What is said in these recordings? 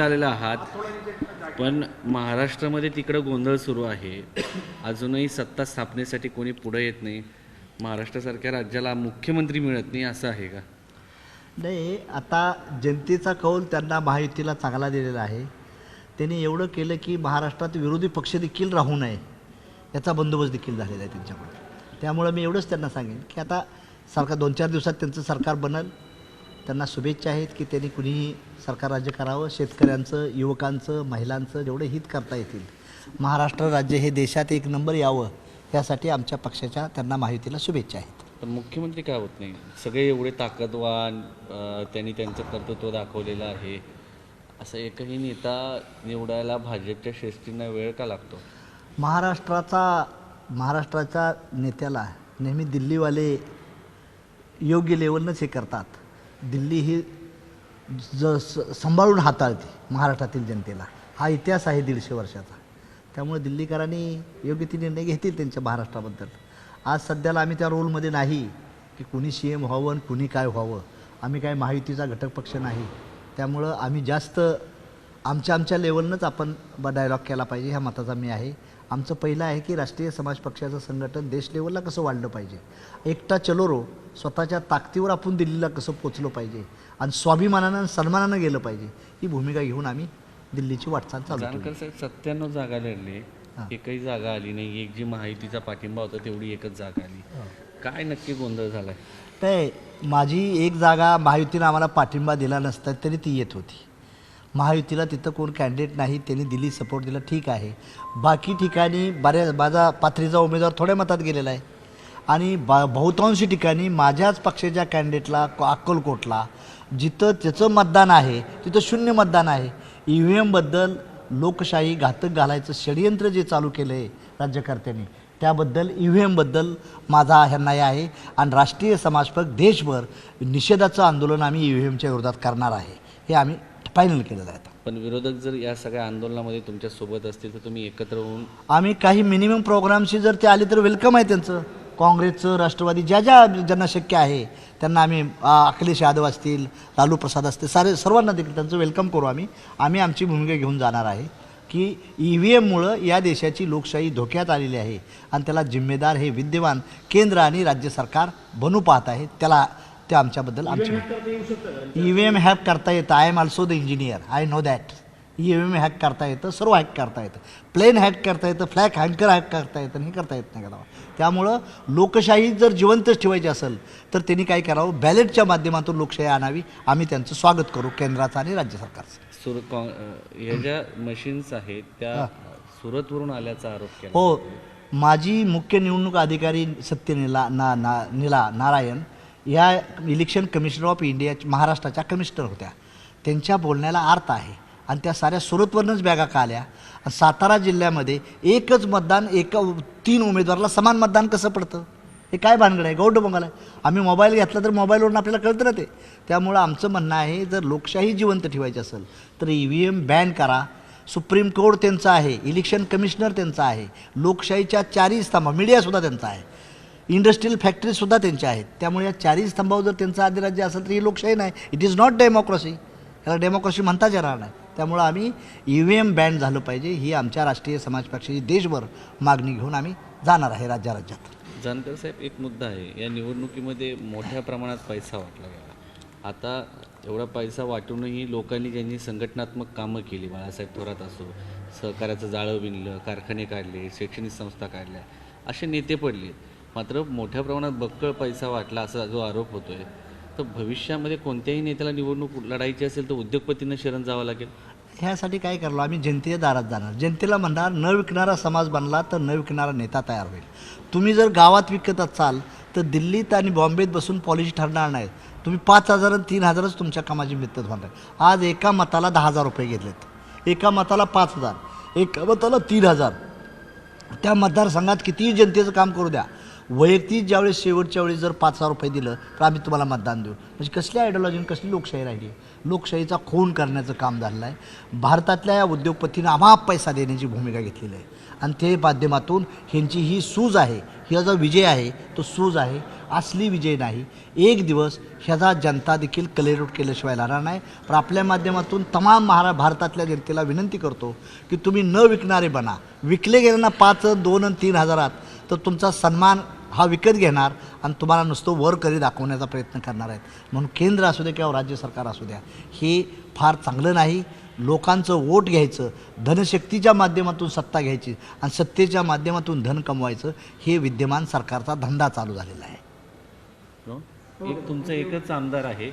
आलेला आहात. पण महाराष्ट्रामध्ये तिकडं गोंधळ सुरू आहे. अजूनही सत्ता स्थापनेसाठी कोणी पुढे येत नाही. महाराष्ट्रासारख्या राज्याला मुख्यमंत्री मिळत नाही असं आहे का? नाही आता जनतेचा कौल त्यांना महायुतीला चांगला दिलेला आहे. त्यांनी एवढं केलं की महाराष्ट्रात विरोधी पक्ष देखील राहू नये याचा बंदोबस्त देखील झालेला आहे त्यांच्याकडे त्यामुळं मी एवढंच त्यांना सांगेन की आता सरकार दोन चार दिवसात त्यांचं सरकार बनल. त्यांना शुभेच्छा आहेत की त्यांनी कुणीही सरकार राज्य करावं शेतकऱ्यांचं युवकांचं महिलांचं जेवढे हित करता येतील. महाराष्ट्र राज्य हे देशात एक नंबर यावं यासाठी आमच्या पक्षाच्या त्यांना माहितीला शुभेच्छा आहेत. पण मुख्यमंत्री का होत नाही? सगळे एवढे ताकदवान त्यांनी त्यांचं कर्तृत्व दाखवलेलं आहे. असं एकही नेता निवडायला भाजपच्या श्रेष्ठींना वेळ का लागतो? महाराष्ट्राचा महाराष्ट्राच्या नेत्याला नेहमी दिल्लीवाले योग्य लेवलनंच हे करतात. दिल्ली ही ज स- सांभाळून हाताळते महाराष्ट्रातील जनतेला. हा इतिहास आहे दीडशे वर्षाचा. त्यामुळे दिल्लीकरांनी योग्य ते निर्णय घेतील त्यांच्या महाराष्ट्राबद्दल. आज सध्याला आम्ही त्या रोलमध्ये नाही की कुणी सी एम व्हावं आणि कुणी काय व्हावं. आम्ही काय महायुतीचा घटक पक्ष नाही. त्यामुळं आम्ही जास्त आमच्या आमच्या लेवलनंच आपण ब डायलॉग केला पाहिजे ह्या मताचा मी आहे. आमचं पहिलं आहे की राष्ट्रीय समाज पक्षाचं संघटन देश लेवलला कसं वाढलं पाहिजे? एकटा चलोरो स्वतःच्या ताकदीवर आपण दिल्लीला कसं पोचलो पाहिजे? आणि स्वाभिमानानं आणि सन्मानानं गेलं पाहिजे? ही भूमिका घेऊन आम्ही दिल्लीची वाटचाल चालू साहेब सत्त्याण्णव जागा लढले. एकही जागा आली नाही. एक जी महायुतीचा पाठिंबा होता तेवढी एकच जागा आली. काय नक्की गोंधळ झालाय? काय माझी एक जागा महायुतीनं आम्हाला पाठिंबा दिला नसता तरी ती येत होती. महायुतीला तिथं कोण कॅन्डिडेट नाही त्यांनी दिल्ली सपोर्ट दिला ठीक आहे. बाकी ठिकाणी बऱ्याच माझा पाथरीचा उमेदवार थोड्या मतात गेलेला आहे. आणि बा बहुतांशी ठिकाणी माझ्याच पक्षाच्या कॅन्डिडेटला अक्कलकोटला जिथं त्याचं मतदान आहे तिथं शून्य मतदान आहे. ई व्ही एमबद्दल लोकशाही घातक घालायचं षडयंत्र जे चालू केलं आहे राज्यकर्त्यांनी त्याबद्दल ई व्ही एमबद्दल माझा ह्यांना आहे. आणि राष्ट्रीय समाजपक देशभर निषेधाचं आंदोलन आम्ही ई व्ही एमच्या विरोधात करणार आहे. हे आम्ही फायनल केलेलं आहे. पण विरोधक जर या सगळ्या आंदोलनामध्ये तुमच्यासोबत असतील तर तुम्ही एकत्र होऊन आम्ही काही मिनिमम प्रोग्रामशी जर ते आले तर वेलकम आहे त्यांचं. काँग्रेसचं राष्ट्रवादी ज्या ज्या ज्यांना शक्य आहे त्यांना आम्ही अखिलेश यादव असतील लालू प्रसाद असतील सारे सर्वांना देखील त्यांचं वेलकम करू आम्ही. आम्ही आमची भूमिका घेऊन जाणार आहे की ई व्ही एममुळं या देशाची लोकशाही धोक्यात आलेली आहे आणि त्याला जिम्मेदार हे विद्यमान केंद्र आणि राज्य सरकार बनू पाहत आहे. त्याला ते आमच्याबद्दल आमची ई व्ही एम हॅक करता येतं. I M also the engineer I know that E V M hack करता येतं. सर्व हॅक करता येतं. प्लेन हॅक करता येतं. फ्लॅग हँकर हॅक करता येतं. आणि हे करता येत नाही का त्यामुळं लोकशाही जर जिवंतच ठेवायची असेल तर त्यांनी काय करावं? बॅलेटच्या माध्यमातून लोकशाही आणावी. आम्ही त्यांचं स्वागत करू केंद्राचं आणि राज्य सरकारचं. सुर काँ- अं, ह्या ज्या मशीन्स आहेत त्या सुरतवरून आल्याचा आरोप केला. हो. माजी मुख्य निवडणूक अधिकारी सत्यनिला ना ना निला नारायण या इलेक्शन कमिशनर ऑफ इंडिया महाराष्ट्राच्या कमिशनर होत्या. त्यांच्या बोलण्याला अर्थ आहे. आणि त्या साऱ्या सुरतवरूनच बॅगा का आल्या सातारा जिल्ह्यामध्ये एकच मतदान एका तीन उमेदवाराला समान मतदान कसं पडतं? हे काय भानगड आहे? गौड बंगाल आहे. आम्ही मोबाईल घेतला तर मोबाईलवरून आपल्याला कळतं ना ते. त्यामुळं आमचं म्हणणं आहे जर लोकशाही जिवंत ठेवायची असेल तर ई व्ही एम बॅन करा. सुप्रीम कोर्ट त्यांचं आहे. इलेक्शन कमिशनर त्यांचं आहे. लोकशाहीच्या चारही स्तंभ मीडियासुद्धा त्यांचा आहे. इंडस्ट्रियल फॅक्टरीजसुद्धा त्यांच्या आहेत. त्यामुळे या चारही स्तंभावर जर त्यांचं अधिराज्य असेल तर ही लोकशाही नाही. इट इज नॉट डेमोक्रेसी याला डेमोक्रेसी म्हणताच येणार नाही. त्यामुळं आम्ही ई व्ही एम बँड झालं पाहिजे. ही आमच्या राष्ट्रीय समाज पक्षाची देशभर मागणी घेऊन आम्ही जाणार आहे राज्याराज्यात. जानकर साहेब एक मुद्दा आहे. या निवडणुकीमध्ये मोठ्या प्रमाणात पैसा वाटला गेला. आता एवढा पैसा वाटूनही लोकांनी ज्यांनी संघटनात्मक कामं केली बाळासाहेब थोरात असो सहकार्याचं जाळं विणलं कारखाने काढले शैक्षणिक संस्था काढल्या असे नेते पडले. मात्र मोठ्या प्रमाणात बक्कळ पैसा वाटला असा जो आरोप होतो आहे तर भविष्यामध्ये कोणत्याही नेत्याला निवडणूक लढायची असेल तर उद्योगपतींना शरण जावं लागेल. ह्यासाठी काय करलो आम्ही जनतेच्या दारात जाणार. जनतेला म्हणणार न विकणारा समाज बनला तर न विकणारा नेता तयार होईल. तुम्ही जर गावात विकत असाल तर दिल्लीत आणि बॉम्बेत बसून पॉलिसी ठरणार नाही तुम्ही पाच हजार आणि तीन हजारच तुमच्या कामाची मिळतात होणार आज एका मताला दहा हजार रुपये घेतलेत एका मताला पाच हजार एका मताला तीन हजार. त्या मतदारसंघात कितीही जनतेचं काम करू द्या वैयक्तिक ज्यावेळेस शेवटच्या वेळी जर पाच हजार रुपये दिलं तर आम्ही तुम्हाला मतदान देऊ. म्हणजे कसली आयडिओलॉजी आणि कसली लोकशाही राहिली? लोकशाहीचा खून करण्याचं काम झालेलं आहे. भारतातल्या या उद्योगपतींना अमाप पैसा देण्याची भूमिका घेतलेली आहे. आणि ते माध्यमातून ह्यांची ही सूज आहे ह्या जो विजय आहे तो सूज आहे असली विजय नाही. एक दिवस ह्याचा जनता देखील कलेरूट केल्याशिवाय राहणार नाही. पण आपल्या माध्यमातून तमाम महारा भारतातल्या जनतेला विनंती करतो की तुम्ही न विकणारे बना. विकले गेल्यांना पाच दोन आणि तीन हजारात तर तुमचा सन्मान हा विकत घेणार आणि तुम्हाला नुसतं वर करी दाखवण्याचा प्रयत्न करणार आहेत. म्हणून केंद्र असू दे किंवा राज्य सरकार असू द्या हे फार चांगलं नाही. लोकांचं वोट घ्यायचं धनशक्तीच्या माध्यमातून सत्ता घ्यायची आणि सत्तेच्या माध्यमातून धन कमवायचं हे विद्यमान सरकारचा धंदा चालू झालेला आहे. No? एक तुमचा एकच आमदार आहे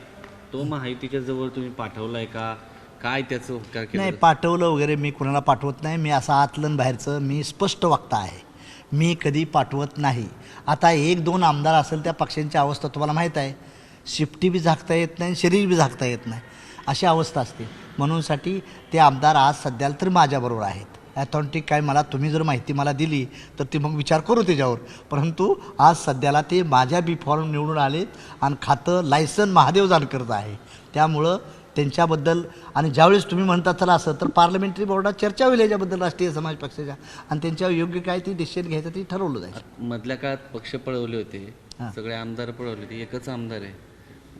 तो माहितीच्या जवळ तुम्ही पाठवलाय का? काय त्याचं नाही पाठवलं वगैरे मी कुणाला पाठवत नाही. मी असं आतलं बाहेरचं मी स्पष्ट वक्ता आहे. मी कधी पाठवत नाही. आता एक दोन आमदार असेल त्या पक्ष्यांची अवस्था तुम्हाला माहीत आहे. शिफ्टी बी झाकता येत नाही शरीर बी झाकता येत नाही. अशी अवस्था असते. म्हणूनसाठी ते आमदार आज सध्याला तरी माझ्याबरोबर आहेत. ॲथॉन्टिक काय मला तुम्ही जर माहिती मला दिली तर ती मग विचार करू त्याच्यावर. परंतु आज सध्याला ते माझ्या बी फॉर्म निवडून आलेत आणि खातं लायसन महादेव जानकरचं आहे. त्यामुळं त्यांच्याबद्दल आणि ज्यावेळेस तुम्ही म्हणता चला असं तर पार्लमेंटरी बोर्डात चर्चा होईल याच्याबद्दल राष्ट्रीय समाज पक्षाच्या. आणि त्यांच्यावर योग्य काय ती डिसिजन घ्यायचं ती ठरवलं जाईल. मधल्या काळात पक्ष पळवले होते हां. सगळे आमदार पळवले होते एकच आमदार आहे.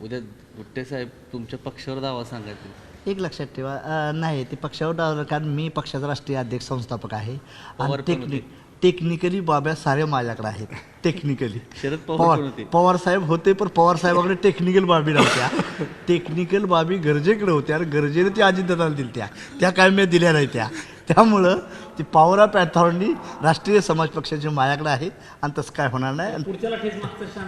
उद्या गुट्टे साहेब तुमच्या पक्षावर दावा सांगायचे. एक लक्षात ठेवा नाही ते पक्षावर कारण मी पक्षाचा राष्ट्रीय अध्यक्ष संस्थापक आहे. आणि. टेक्निक टेक्निकली बाब्या साऱ्या माझ्याकडे आहेत. टेक्निकली शरद पवार पवार पण होते? पवार साहेब होते पण पवार साहेबाकडे टेक्निकल बाबी नव्हत्या. टेक्निकल बाबी गरजेकडे होत्या. आणि गरजेने त्या अजितदादाला दिल्या त्या. त्या काय मी दिल्या नाही त्या. त्यामुळं ती पॉवर ऑफ अथॉरिटी राष्ट्रीय समाज पक्षाची माझ्याकडे आहे. आणि तसं काय होणार नाही. आणि-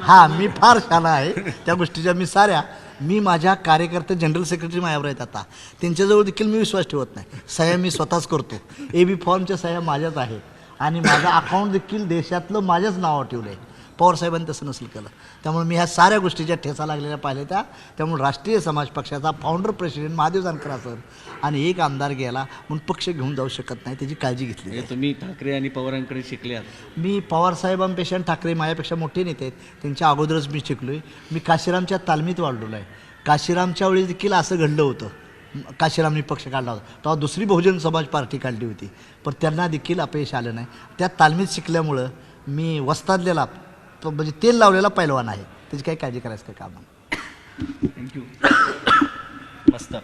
हा मी फार शाणा आहे. त्या गोष्टीच्या मी साऱ्या मी माझ्या कार्यकर्ते जनरल सेक्रेटरी माझ्यावर आहेत आता. त्यांच्याजवळ देखील मी विश्वास ठेवत नाही. सह्या मी स्वतःच करतो. ए बी फॉर्मच्या सह्या माझ्याच आहेत. आणि माझं अकाउंट देखील देशातलं माझ्याच नावावर ठेवलं आहे पवार साहेबांनी तसं नसेल केलं. त्यामुळे मी ह्या साऱ्या गोष्टीच्या ठेचा लागलेल्या पाहिल्या त्या. त्यामुळे राष्ट्रीय समाज पक्षाचा फाउंडर प्रेसिडेंट महादेव जानकर असेल आणि एक आमदार गेला म्हणून पक्ष घेऊन जाऊ शकत नाही त्याची काळजी घेतली म्हणजे तुम्ही ठाकरे आणि पवारांकडे शिकले मी पवारसाहेबांपेक्षा ठाकरे माझ्यापेक्षा मोठे नेते आहेत. त्यांच्या अगोदरच मी शिकलो आहे मी काशीरामच्या तालमीत वाढलेलो आहे काशीरामच्या वेळी देखील असं घडलं होतं. काशीरामनी पक्ष काढला होता. तेव्हा दुसरी बहुजन समाज पार्टी काढली होती. पण त्यांना देखील अपयश आलं नाही. त्या तालमीत शिकल्यामुळं मी वस्तादलेला तो म्हणजे तेल लावलेला पैलवान आहे. त्याची काही काळजी करायचं काही काम थँक्यू मस्त.